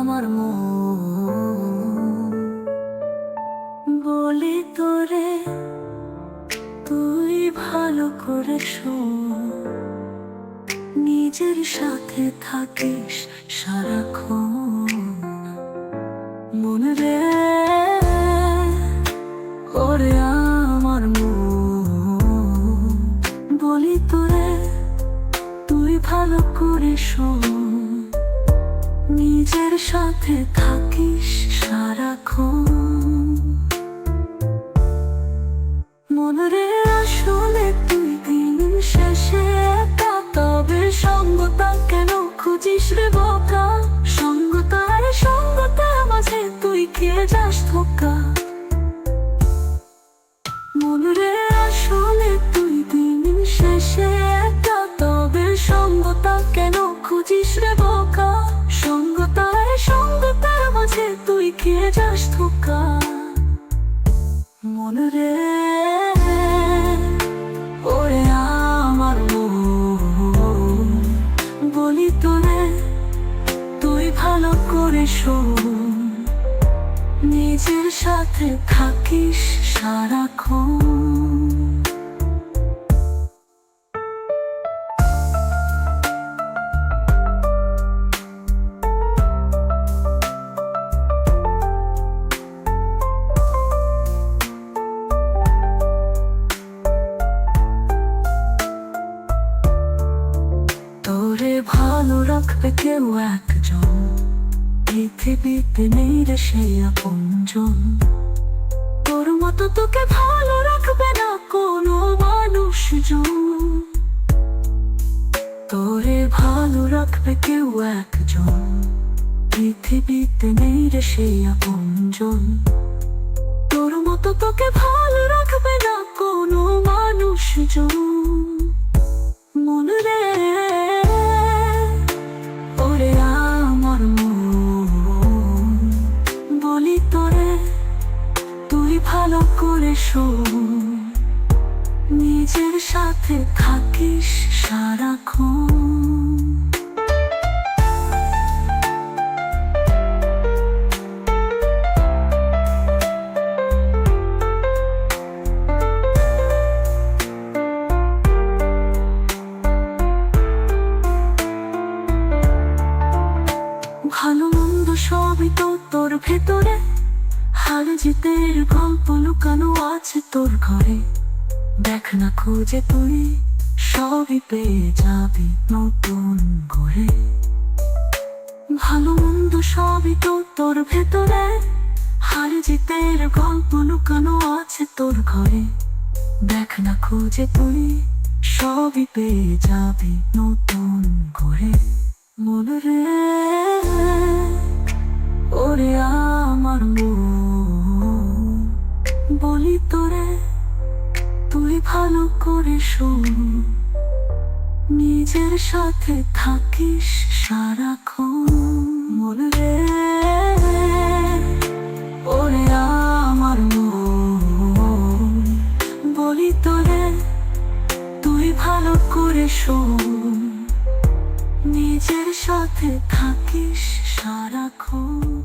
আমার তুই ভালো করে নিজের সাথে থাকিস সারাক্ষণ। মন রে ভালো করে শোন। নিজের সাথে থাকিস সারাক্ষণ। মনরে আসলে তুই দিন শেষে একা, তবে সঙ্গতা কেন খুঁজিস রে বোকা? সঙ্গতার সঙ্গতার মাঝে তুই কে যাস ধোকা? সঙ্গতা কেন খুঁজিস রে বোকা? সঙ্গতার সঙ্গতার মাঝে তুই কে যাস ধোকা? মন রে, ওরে আমার মন। বলি তোরে, তুই ভালো করে শোন। নিজের সাথে থাকিস সারাক্ষণ। তোরে ভালো রাখবে কেউ একজন। পৃথিবীতে নেই রে সেই আপনজন। তোর মতো তোকে ভালো রাখবে না কোনো মানুষজন। তোরে ভালো রাখবে কেউ একজন। পৃথিবীতে নেই রে সেই আপনজন। তোর মতো তোকে ভালো রাখবে না কোনো মানুষজন। ভালো করে শোন। নিজের সাথে থাকিস সারাক্ষণ। ভালো মন্দ সবই তো তোর ভেতরে। হার জিতের গল্প লুকানো আছে তোর ঘরে। দেখ না খুঁজে তুই, সবই পেয়ে যাবি নতুন করে। ভালো মন্দ সবই তো তোর ভেতরে। হার জিতের গল্প লুকানো আছে তোর ঘরে। দেখ না খুঁজে তুই, সবই পেয়ে যাবি নতুন করে। মন রে, ওরে আমার মন। ভালো করে শোন। নিজের সাথে থাকিস সারাক্ষণ। মন রে ওরে আমার মন। বলি তোরে, তুই ভালো করে শোন। নিজের সাথে থাকিস সারাক্ষণ।